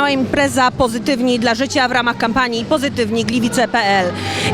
była impreza Pozytywni dla życia w ramach kampanii Pozytywni Gliwice.pl.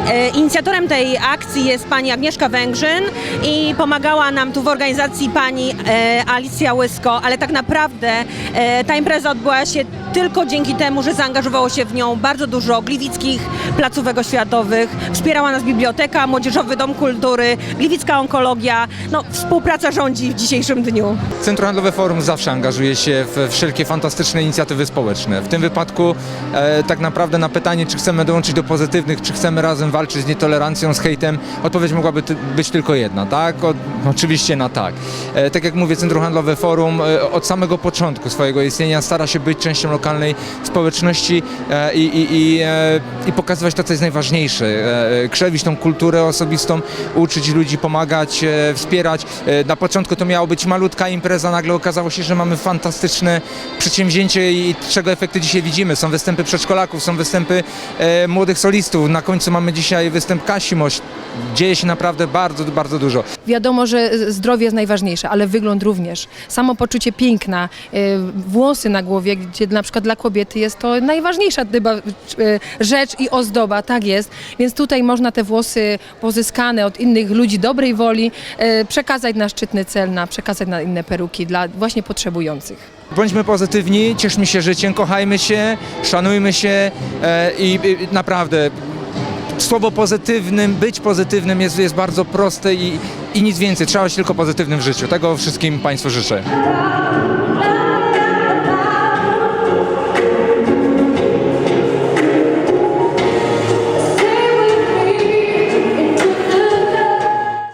E, Inicjatorem tej akcji jest pani Agnieszka Węgrzyn i pomagała nam tu w organizacji pani e, Alicja Łysko, ale tak naprawdę e, ta impreza odbyła się tylko dzięki temu, że zaangażowało się w nią bardzo dużo gliwickich placówek oświatowych. Wspierała nas biblioteka, Młodzieżowy Dom Kultury, Gliwicka Onkologia. No, współpraca rządzi w dzisiejszym dniu. Centrum Handlowe Forum zawsze angażuje się w wszelkie fantastyczne inicjatywy społeczne. W tym wypadku e, tak naprawdę na pytanie, czy chcemy dołączyć do pozytywnych, czy chcemy razem walczyć z nietolerancją, z hejtem, odpowiedź mogłaby być tylko jedna, tak? O, oczywiście na tak. E, tak jak mówię, Centrum Handlowe Forum e, od samego początku swojego istnienia stara się być częścią lokalnej społeczności e, i, i, i, e, i pokazywać to, co jest najważniejsze. E, krzewić tą kulturę osobistą, uczyć ludzi, pomagać, wspierać. Na początku to miała być malutka impreza, nagle okazało się, że mamy fantastyczne przedsięwzięcie i czego efekty dzisiaj widzimy. Są występy przedszkolaków, są występy młodych solistów. Na końcu mamy dzisiaj występ Kasimoś. Dzieje się naprawdę bardzo, bardzo dużo. Wiadomo, że zdrowie jest najważniejsze, ale wygląd również. Samo poczucie piękna, włosy na głowie, gdzie na przykład dla kobiety jest to najważniejsza chyba y, rzecz i ozdoba, tak jest. Więc tutaj można te włosy pozyskane od innych ludzi dobrej woli y, przekazać na szczytny cel, na przekazać na inne peruki dla właśnie potrzebujących. Bądźmy pozytywni, cieszmy się życiem, kochajmy się, szanujmy się e, i, i naprawdę słowo pozytywnym, być pozytywnym jest, jest bardzo proste i, i nic więcej. Trzeba być tylko pozytywnym w życiu. Tego wszystkim Państwu życzę.